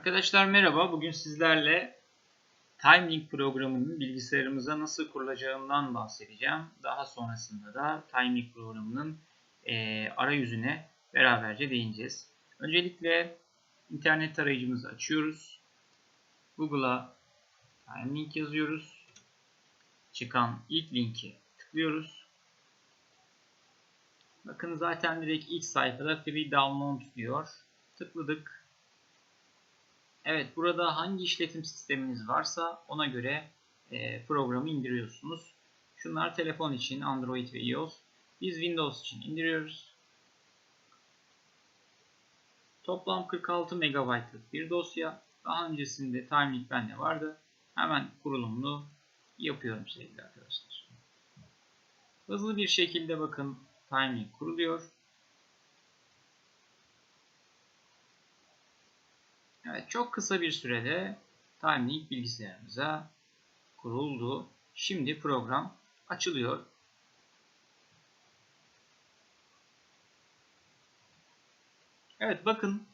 Arkadaşlar merhaba. Bugün sizlerle Timing programının bilgisayarımıza nasıl kurulacağından bahsedeceğim. Daha sonrasında da Timing programının e, arayüzüne beraberce değineceğiz. Öncelikle internet arayüzümüzü açıyoruz. Google'a Timing yazıyoruz. Çıkan ilk linki tıklıyoruz. Bakın zaten direkt ilk sayfada free download diyor. Tıkladık. Evet burada hangi işletim sisteminiz varsa ona göre e, programı indiriyorsunuz. Şunlar telefon için Android ve iOS. Biz Windows için indiriyoruz. Toplam 46 MB'lık bir dosya. Daha öncesinde Timing bende vardı. Hemen kurulumunu yapıyorum sevgili arkadaşlar. Hızlı bir şekilde bakın Timing kuruluyor. Evet çok kısa bir sürede Timing bilgisayarımıza kuruldu. Şimdi program açılıyor. Evet bakın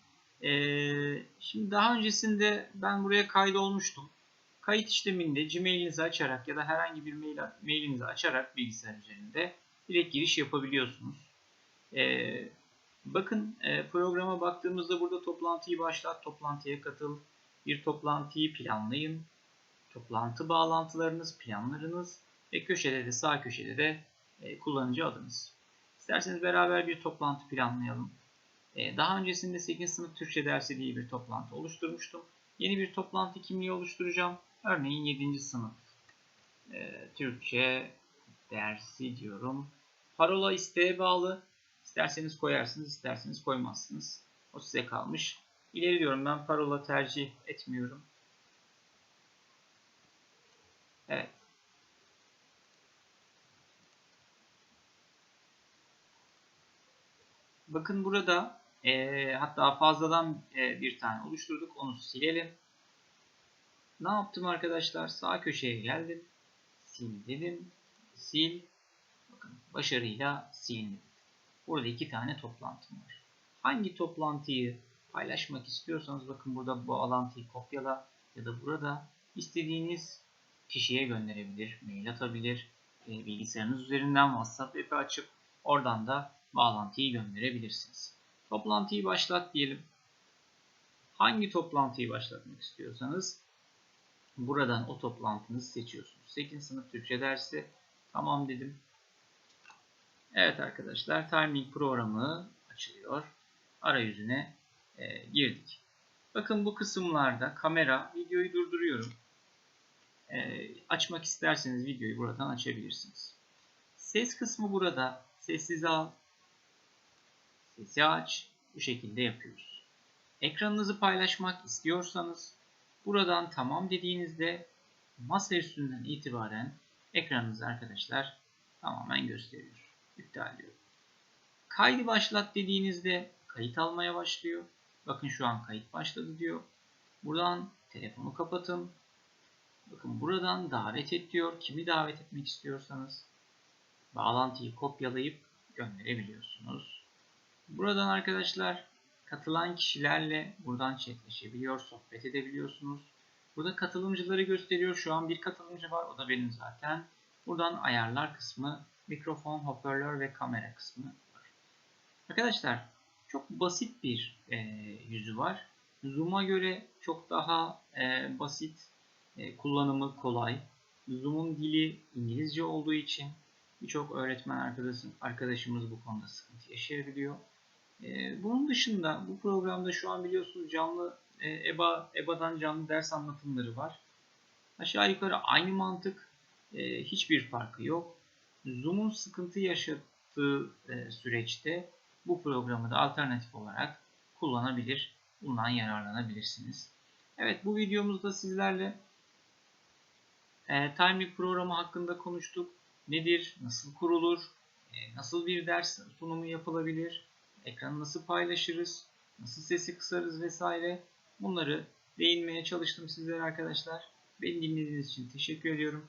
ee, şimdi daha öncesinde ben buraya kaydolmuştum. Kayıt işleminde Gmail'inizi açarak ya da herhangi bir mail, mailinizi açarak bilgisayar üzerinde direkt giriş yapabiliyorsunuz. Ee, bakın e, programa baktığımızda burada toplantıyı başlat, toplantıya katıl, bir toplantıyı planlayın, toplantı bağlantılarınız, planlarınız ve köşede de sağ köşede de e, kullanıcı adınız. İsterseniz beraber bir toplantı planlayalım. E, daha öncesinde 8. sınıf Türkçe dersi diye bir toplantı oluşturmuştum. Yeni bir toplantı kimliği oluşturacağım. Örneğin 7. sınıf e, Türkçe dersi diyorum. Parola isteğe bağlı. İsterseniz koyarsınız, isterseniz koymazsınız. O size kalmış. İleri diyorum ben parola tercih etmiyorum. Evet. Bakın burada e, hatta fazladan e, bir tane oluşturduk. Onu silelim. Ne yaptım arkadaşlar? Sağ köşeye geldim. Sil dedim. Sil. Bakın başarıyla silindi. Burada iki tane toplantım var. Hangi toplantıyı paylaşmak istiyorsanız bakın burada bu bağlantıyı kopyala ya da burada istediğiniz kişiye gönderebilir, mail atabilir, e, bilgisayarınız üzerinden WhatsApp web'i açıp oradan da bağlantıyı gönderebilirsiniz. Toplantıyı başlat diyelim. Hangi toplantıyı başlatmak istiyorsanız buradan o toplantınızı seçiyorsunuz. 8. sınıf Türkçe dersi tamam dedim. Evet arkadaşlar Timing programı açılıyor. Arayüzüne e, girdik. Bakın bu kısımlarda kamera videoyu durduruyorum. E, açmak isterseniz videoyu buradan açabilirsiniz. Ses kısmı burada. Sessize al. Sesi aç. Bu şekilde yapıyoruz. Ekranınızı paylaşmak istiyorsanız buradan tamam dediğinizde masa üstünden itibaren ekranınızı arkadaşlar tamamen gösteriyor. İptal diyorum. Kaydı başlat dediğinizde kayıt almaya başlıyor. Bakın şu an kayıt başladı diyor. Buradan telefonu kapatın. Bakın buradan davet et diyor. Kimi davet etmek istiyorsanız bağlantıyı kopyalayıp gönderebiliyorsunuz. Buradan arkadaşlar katılan kişilerle buradan chatleşebiliyor, sohbet edebiliyorsunuz. Burada katılımcıları gösteriyor. Şu an bir katılımcı var. O da benim zaten. Buradan ayarlar kısmı, mikrofon, hoparlör ve kamera kısmı var. Arkadaşlar çok basit bir e, yüzü var. Zoom'a göre çok daha e, basit, e, kullanımı kolay. Zoom'un dili İngilizce olduğu için birçok öğretmen arkadaşım, arkadaşımız bu konuda sıkıntı yaşayabiliyor. E, bunun dışında bu programda şu an biliyorsunuz canlı e, EBA, EBA'dan canlı ders anlatımları var. Aşağı yukarı aynı mantık, e, hiçbir farkı yok. Zoom'un sıkıntı yaşadığı e, süreçte bu programı da alternatif olarak kullanabilir, bundan yararlanabilirsiniz. Evet bu videomuzda sizlerle e, Timing programı hakkında konuştuk. Nedir, nasıl kurulur, e, nasıl bir ders sunumu yapılabilir, ekranı nasıl paylaşırız, nasıl sesi kısarız vesaire bunları değinmeye çalıştım sizlere arkadaşlar. Beni dinlediğiniz için teşekkür ediyorum.